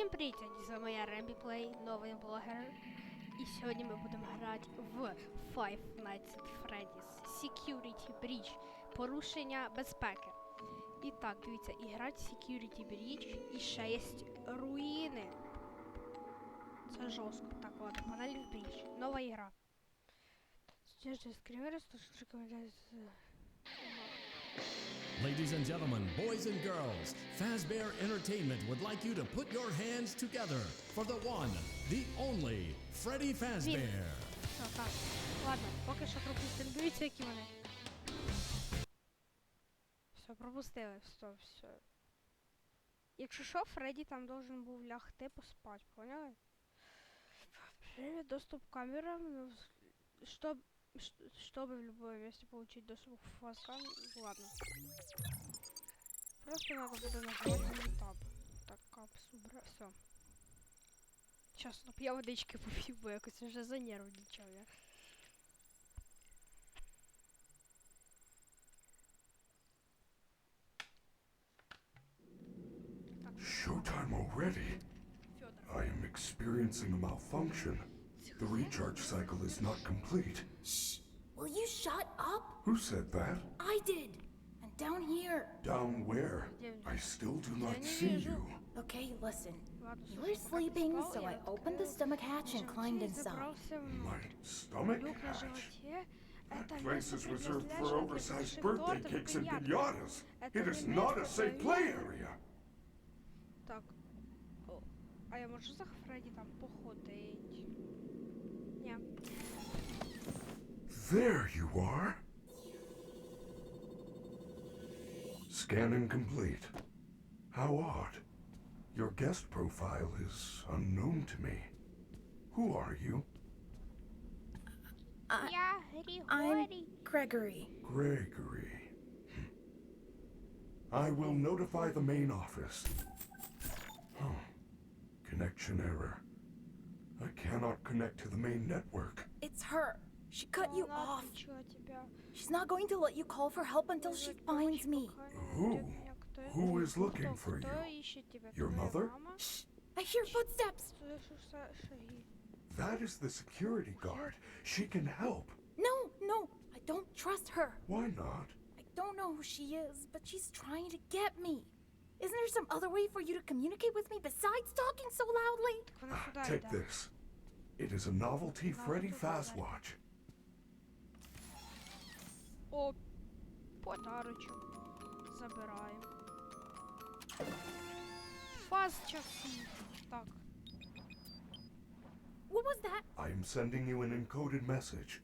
Всім привіт, з вами я Рембі Плей, новий блогер. І сьогодні ми будемо грати в Five Nights at Freddy's Security Breach. Порушення безпеки. І так, дивіться, і грати Security Breach, і ще є руїни. Це жорстко. Так, ладно, панель Breach. Нова ігра. Скримери, то що Ladies and gentlemen, boys and girls, Fazbear Entertainment would like you to put your hands together for the one, the only, Freddy Fazbear. Все, так. Ладно, поки що пропустимо. Дивіться, які вони. Все, пропустили, все, все. Якщо що, Фредді там должен був лягти поспати, поняли? Привет, доступ к камерам. ну, Чтоб, ш- чтобы в любом месте получить доступ к фаскам. Ладно. Просто надо буде нажимать таб. Так, капсу, бра... Все. Сейчас, ну я водички поп'ю, бо якось вже занервничав я. Showtime already? I am experiencing a malfunction. The recharge cycle is not complete. Shh! Will you shut up? Who said that? I did! And down here. Down where? I still do not see you. Okay, listen. Ладно, You слушай, were пока ты sleeping, спал, so я I opened the открыл stomach hatch and climbed животе и inside. забрался в My stomach люк на hatch. животе. That Это place место is reserved предназначено for для oversized больших birthday тортов и cakes and бильярдов. pinatas. Это It is не not a место safe для play игр. area. Так. О, а я можу за Фредді там походить? There you are. Scanning complete. How odd. Your guest profile is unknown to me. Who are you? I, I'm Gregory. Gregory. I will notify the main office. Connection error. I cannot connect to the main network. It's her. She cut you off. She's not going to let you call for help until she finds me. Who? Who is looking for you? Your mother? Shh! I hear footsteps! That is the security guard. She can help. No, no, I don't trust her. Why not? I don't know who she is, but she's trying to get me. Isn't there some other way for you to communicate with me besides talking so loudly? Ah, take this. It is a novelty Freddy Fazwatch. О, подарочок. Забираємо. Фаз часу. Так. What was that? I am sending you an encoded message.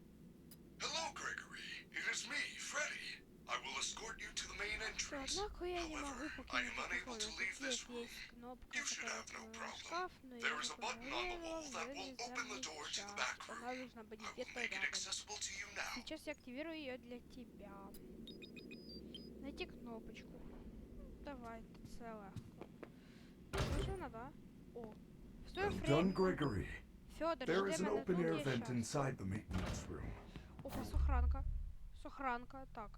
Однако я не могу Здесь есть кнопка, которая открывает шкаф, я не понимаю его. Она должна быть где-то. Сейчас я активирую ее для тебя. Найти кнопочку. Давай, ты цела. Похоже да. О. В свое время... Федор, There is an open охранка. vent inside так.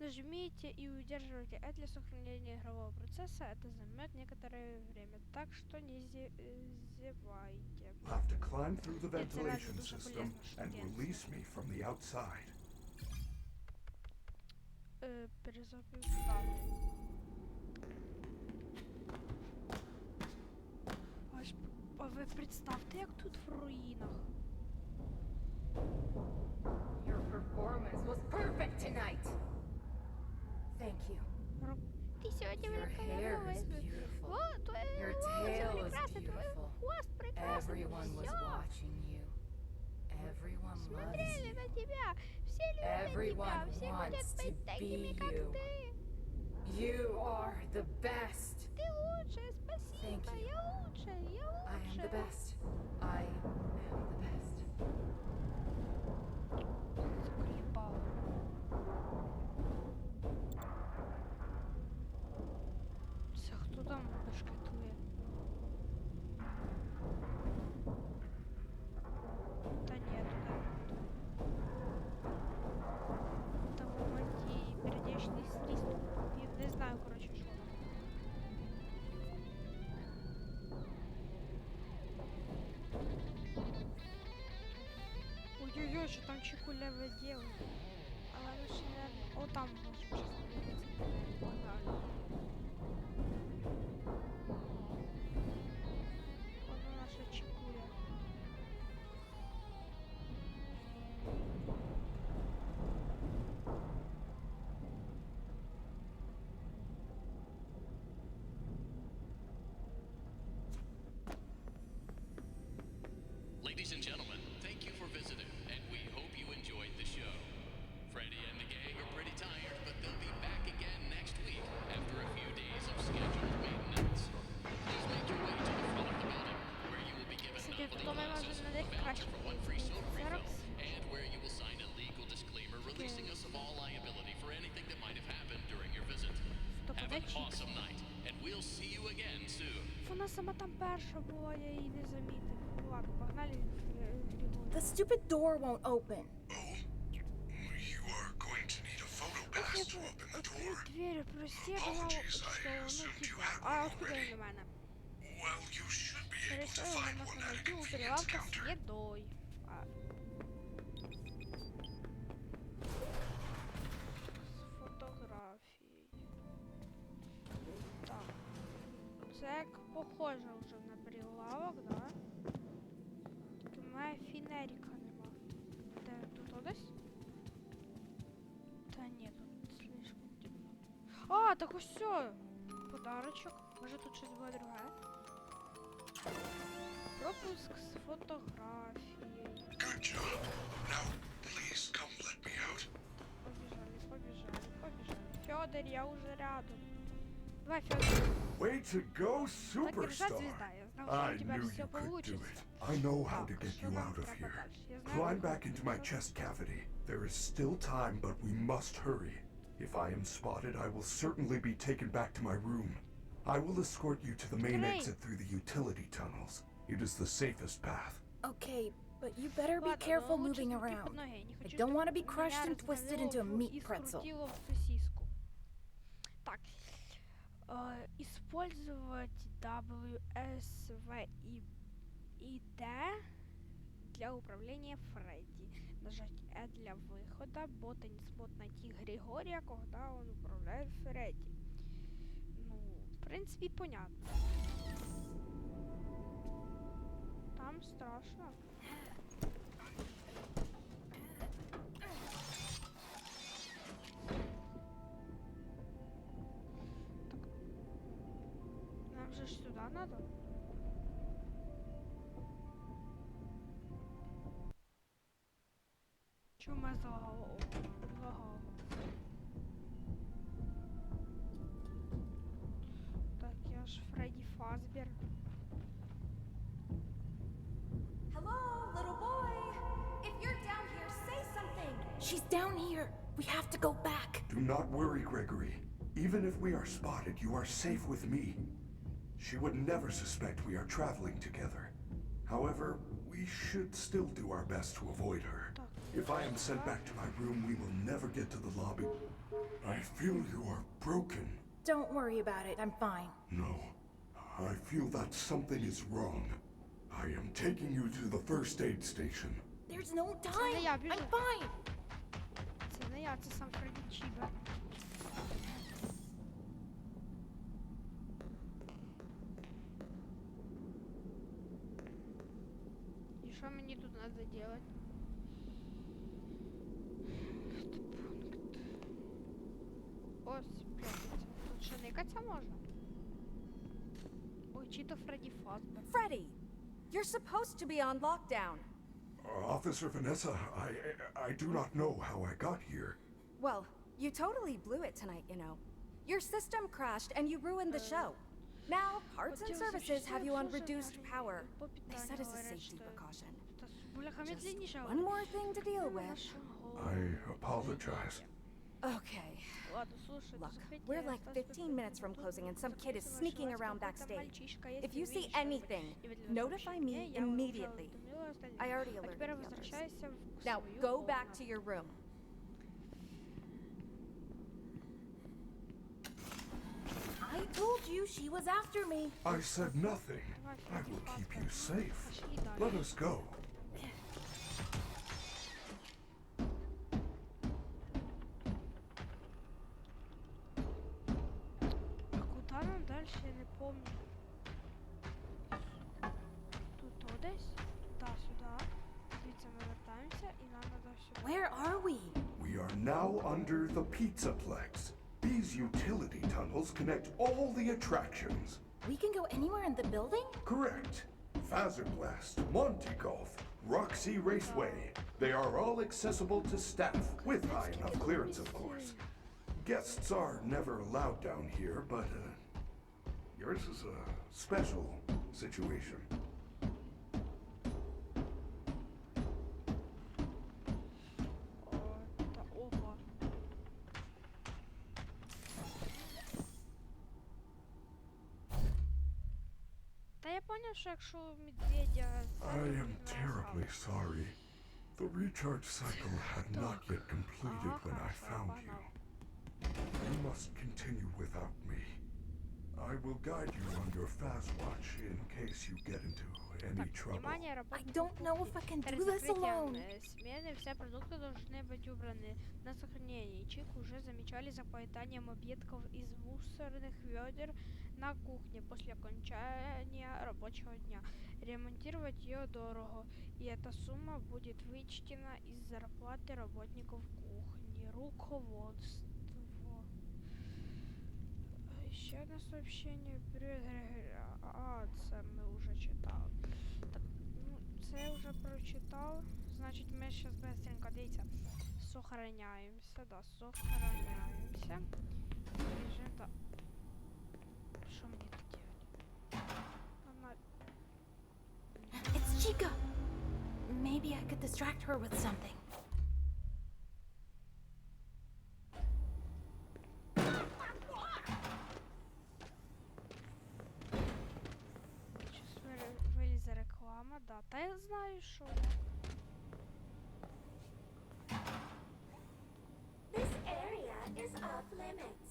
Нажмите и удерживайте это для сохранения игрового процесса. Это займет некоторое время, так что не зе- э, зевайте. You'll have to climb through the It's a rather ventilation дуже system полезна and штука. release me from the outside. Э, перезапускав. Аж, а ви представте, як тут в руїнах. Your performance was perfect tonight. Thank you. Роб- Ти сьогодні Your hair великолепна. is beautiful. О, твоє Your волосся tail is прекрасне, твій beautiful. хвост прекрасний. Everyone was Всё. watching you. Everyone loves Смотрели you. на тебя. Все любят тебя. Everyone Все wants хотят to быть такими, be как you. ты. You are the best. Ты лучшая, спасибо. Thank you. Я лучшая, я I am лучшая. the best. Що там чекуля видів. Але ми. О, там там перша була, я її не замітив. Ладно, погнали. е, бігом. The stupid door won't open. You are going to need a photo pass to open the door. Двері прості, я думав, Apologies, що I ну assumed you типа. had А one откуда already. він у мене? Well, you should be able to Перейшов find на one можна at a знайти у convenience прилавка з counter. Похоже вже на прилавок, да? Тільки в мене фінеріка нема. Де тут одесь? Та ні, тут слишком темно. А, так ось все. Подарочок. Може тут щось буде друге? Пропуск з фотографією. Good job. Now, please come let me out. Побіжали, побіжали, побіжали. Федор, я уже рядом. Давай, Федор. Way to go, superstar! I knew you could do it. I know how to get you out of here. Climb back into my chest cavity. There is still time, but we must hurry. If I am spotted, I will certainly be taken back to my room. I will escort you to the main exit through the utility tunnels. It is the safest path. Okay, but you better be careful moving around. I don't want to be crushed and twisted into a meat pretzel. Э, использовать D для управления Фредди. Нажать E для выхода. Бота не смог найти Григория, когда он управляет Фредди. Ну, в принципе, понятно. Там страшно. же ж сюда надо. Чё мы залагало? О, залагало. Так, я ж Фредди Фазбер. Hello, little boy. If you're down here, say something. She's down here. We have to go back. Do not worry, Gregory. Even if we are spotted, you are safe with me. She would never suspect we are traveling together. However, we should still do our best to avoid her. If I am sent back to my room, we will never get to the lobby. I feel you are broken. Don't worry about it. I'm fine. No. I feel that something is wrong. I am taking you to the first aid station. There's no time. I'm fine. Чібер. І що мені тут треба делать? Пункт. Ось, п'ятниця. Тут що никаться можна? Ой, чи то Фредді Фазбер. Freddy, you're supposed to be on lockdown. Uh, Officer Vanessa, I I do not know how I got here. Well, you totally blew it tonight, you know. Your system crashed and you ruined the show. Now, parts and services have you on reduced power. They said it's a safety precaution. Just one more thing to deal with. I apologize. Okay. Look, we're like 15 minutes from closing and some kid is sneaking around backstage. If you see anything, notify me immediately. I already alerted the others. Now, go back to your room. I told you she was after me. I said nothing. I will keep you safe. Let us go. Tunnels connect all the attractions. We can go anywhere in the building? Correct. Fazerblast, Monte Golf, Roxy Raceway. They are all accessible to staff, with high enough clearance, of course. Guests are never allowed down here, but uh, yours is a special situation. Що якщо медведя... I am terribly sorry. The recharge cycle had not yet completed when I found you. You must continue without me. I will guide you on your fast watch in case you get into any trouble. I don't know if I can do this alone. э, смены все продукты должны быть убраны на сохранение. Чик уже замечали за поеданием объедков из мусорных ведер на кухне после окончания рабочего дня. Ремонтировать ее дорого, и эта сумма будет вычтена из зарплаты работников кухни. Руководство. Э, Еще одно сообщение. Привет, Григорій. А, це ми вже читали. Так, ну, це я вже прочитав. Значить, ми зараз быстренько, дивіться, сохраняємося, да, сохраняємося. Біжимо, да. Що мені тут делать? Вона... It's Chica. Maybe I could distract her with something. Щас вилі- вилізе реклама, да. Та я знаю, що. This area is off limits.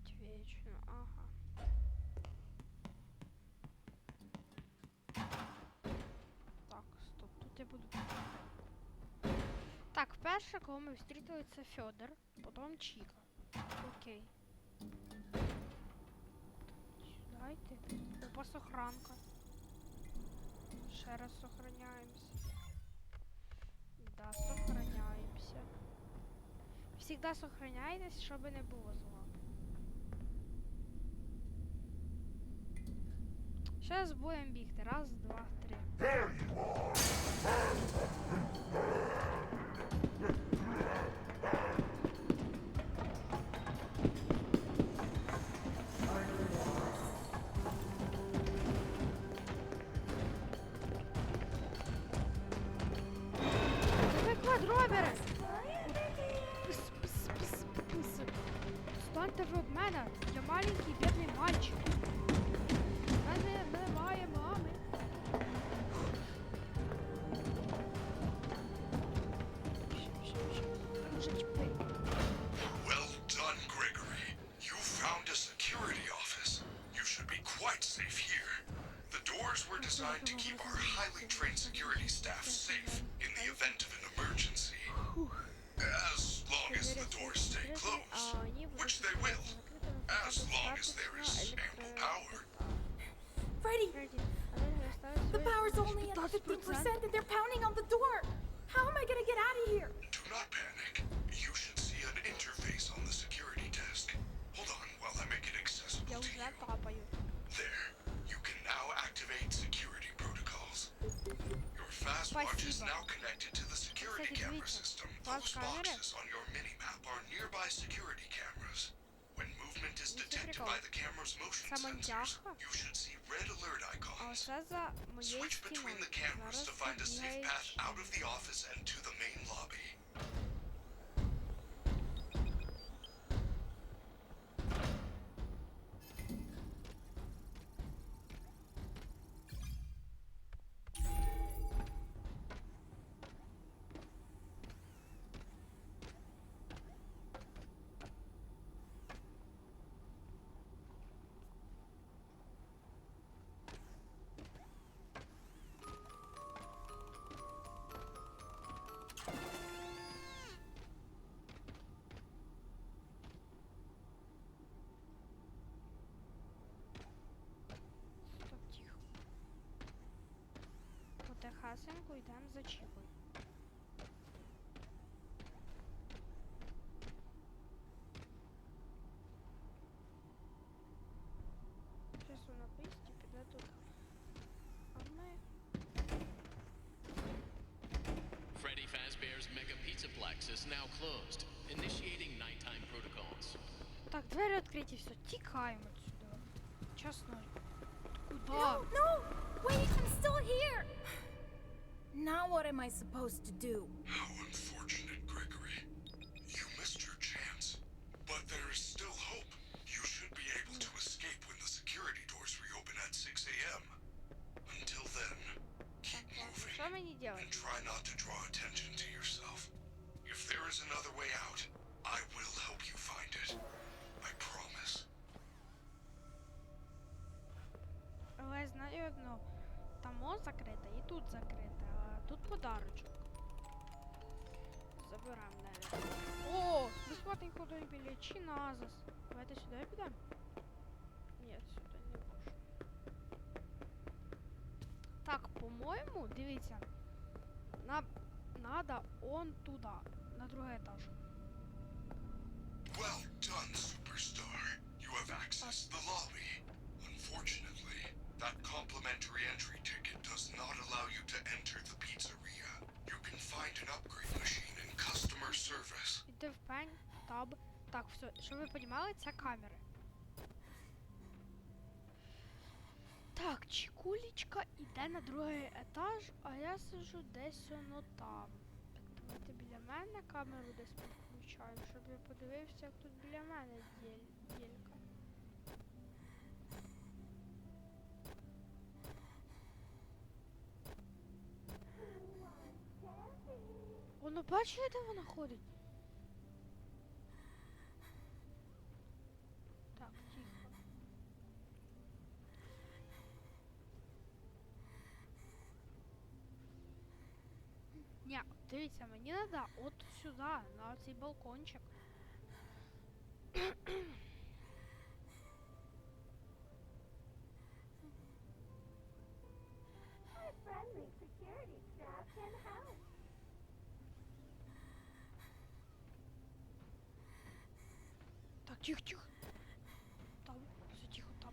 Бежать вечно. Ага. Так, стоп, тут я буду. Так, перше, кого ми зустріли, це Федор, потім Чіка. Окей. Сюда йти. Опа, сохранка. Ще раз сохраняємося. Да, сохраняємося. Всегда сохраняйтесь, щоб не було зла. Зараз будемо бігти. Раз, два, три. Пс. Станьте ви від мене! Я маленький бідний мальчик. Designed to keep our highly trained security staff safe in the event of an emergency. As long as the doors stay closed, which they will, as long as there is ample power. The power's only at 50% and they're pounding on the door. How am I gonna get out of here? Do not panic. You should see an interface on the security desk. Hold on while I make it accessible to you. There. You can now activate security protocols. Your fast watch is now connected to the security camera system. Those boxes on your minimap are nearby security cameras. When movement is detected by the camera's motion sensors, you should see red alert icons. Switch between the cameras to find a safe path out of the office and to the main lobby. катсценку йдемо за Чікою. Зараз вона поїсть і піде туди. А ми Freddy Fazbear's Mega Pizzaplex is now closed, initiating nighttime protocols. Так, двері відкриті, все, тікаємо отсюди. Час ноль. Куда? No, no! Wait, I'm still here! Now what am I supposed to do? Подарочок. Забираємо навіть. О! Безплатний ходовий білет чи назас. Давайте сюди підемо. Ні, сюди не можу. Так, по-моєму, дивіться. На... Надо он туди, на другий етаж. Well done, superstar. You have accessed the lobby. Unfortunately, that complimentary entry ticket does not allow you to enter the pizzeria. Іди в пень, таб. Так, все, щоб ви розуміли, це камери. Так, Чікулічка іде на другий етаж, а я сижу десь воно там. Давайте біля мене камеру десь підключаю, щоб я подивився, як тут біля мене діль, ділька. Воно бачите, де вона ходить? Так, тихо. Ні, дивіться, мені треба от сюди, на цей балкончик. Тихо, тихо. Там, все тихо, там.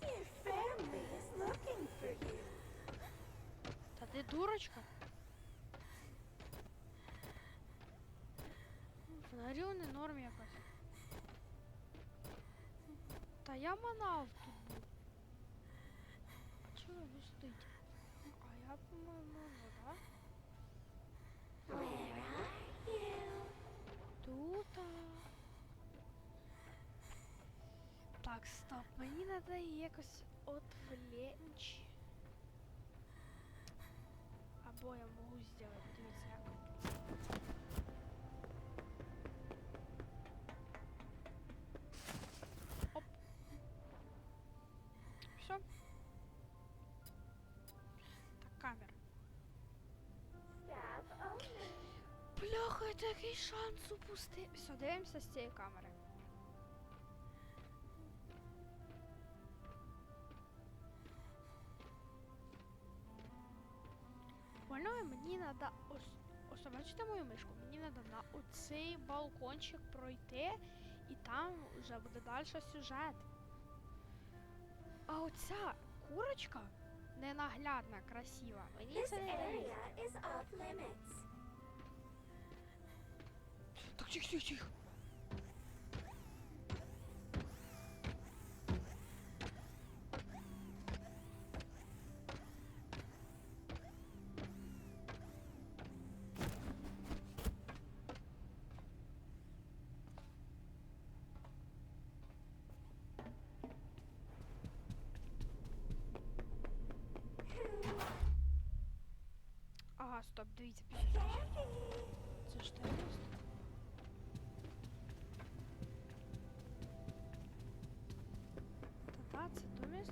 Your family is looking for you. Та ти дурочка? Фонарю не норм якось. Та я манав тут був. Чого він стоїть? А я, по-моєму, ну, да? Where are you? Тут. Так, стоп, мені треба якось отвлечь. Або я можу зробити, дивіться Такий шанс упустив. Все, дивимося з цієї камери. Поняли, мені треба ось, ось бачите мою мишку? Мені треба на оцей балкончик пройти, і там вже буде далі сюжет. А оця курочка ненаглядна, красива. Мені This це не дається. Тихо, тихо, тихо. Ага, стоп, дивіться, пішли. Це ж те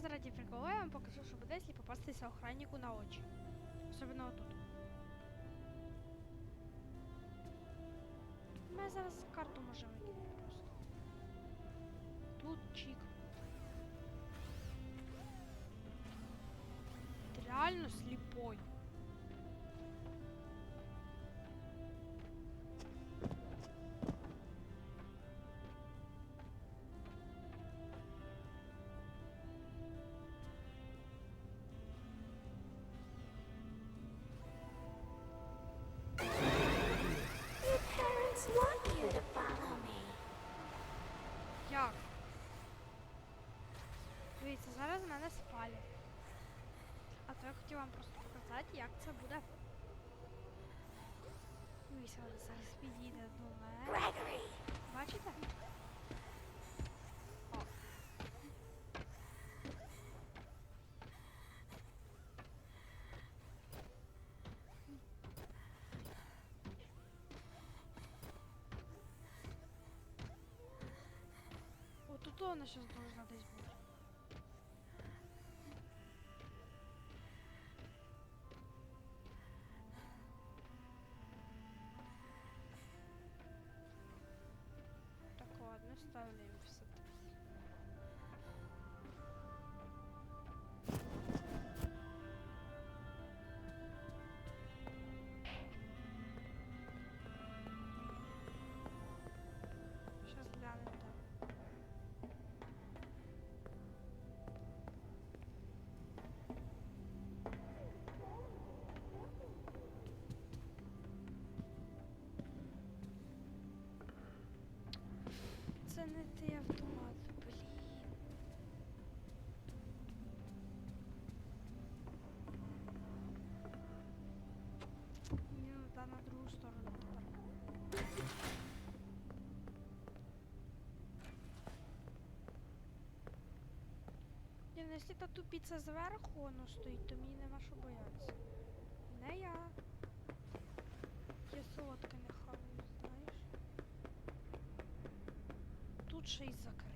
Дивіться, ради прикола я вам покажу, что будет, если попасться охраннику на очи. Особенно вот тут. Ми зараз карту можемо викинути просто. Тут чик. Реально сліпой. Вам просто показати, як це буде. Дивіться, вона зараз підійде до мене. Бачите? О. Вот тут она сейчас должна десь бути. Poland. Це не той автомат, блін. Мені треба на другу сторону тепер. Ні, ну якщо та тупіця зверху воно стоїть, то мені нема що боятися. Не я. Я солодке не Jesus Christ.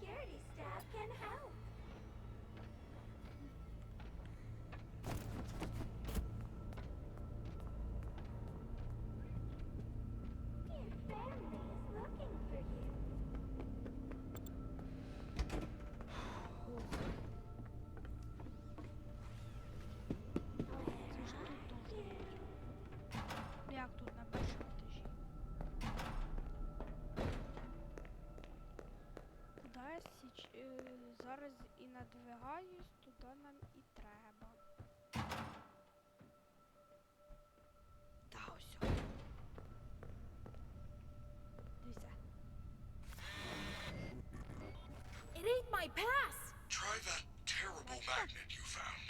Security надвигаюсь, туди нам і треба. Та ось. Дивіться. It ain't my pass. Try that terrible magnet you found.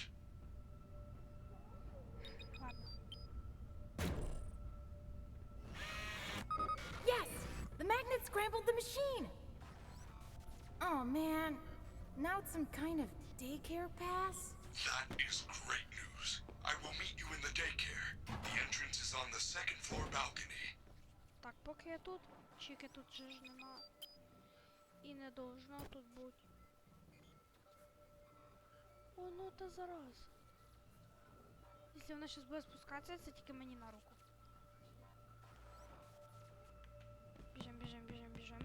Some kind of daycare pass? That is great news. I will meet you in the daycare. The entrance is on the second floor balcony. Так, поки я тут, чики тут же ж нема. І не должно тут бути. О, ну та зараз. Якщо вона зараз буде спускатися, це тільки мені на руку. Біжим, біжим. Біжим, біжим,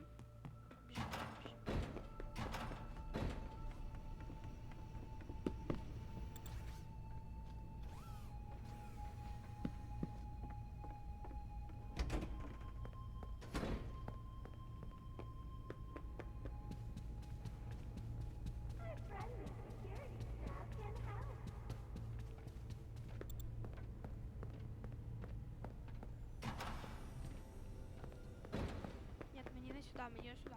біжим. Сюди, мені сюди.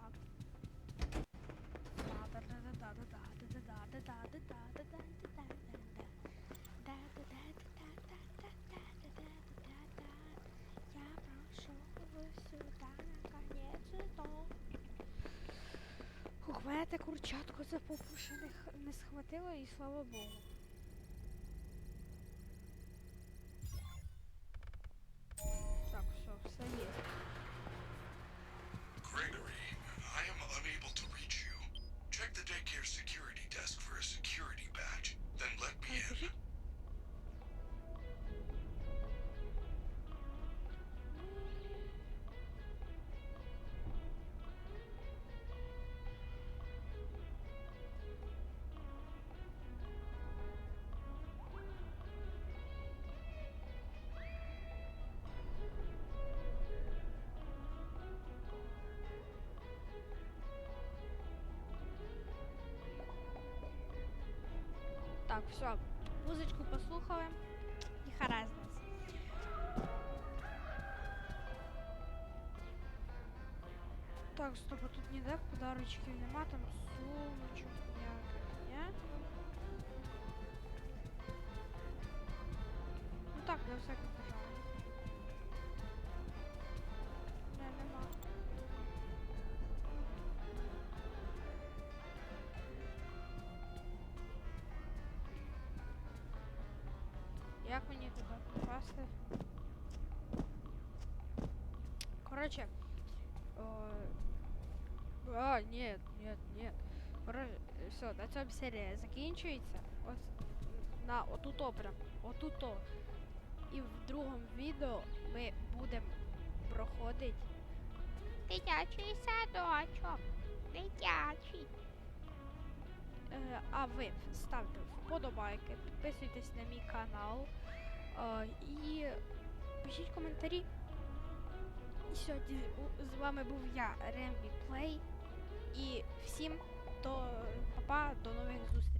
Я прошел сюда наконец-то. Ух, мене те курчатку за попу ще не, схватило, і слава Богу. Так, все. Музичку послухали. І хараз нас. Так, стоп, а тут ніде подарочків нема, там сумочок ніяких, ні? Ну так, на всякий Як мені туди попасти? Короче. О... А, нет, нет, нет. Короче, все, на цьому серія закінчується. Ось на отуто прям. Отуто. І в другому відео ми будемо проходити дитячий садочок. Дитячий. Е, а ви ставте вподобайки, підписуйтесь на мій канал е, і пишіть коментарі. І сьогодні з вами був я, Рембі Плей. І всім до папа, до нових зустрічей.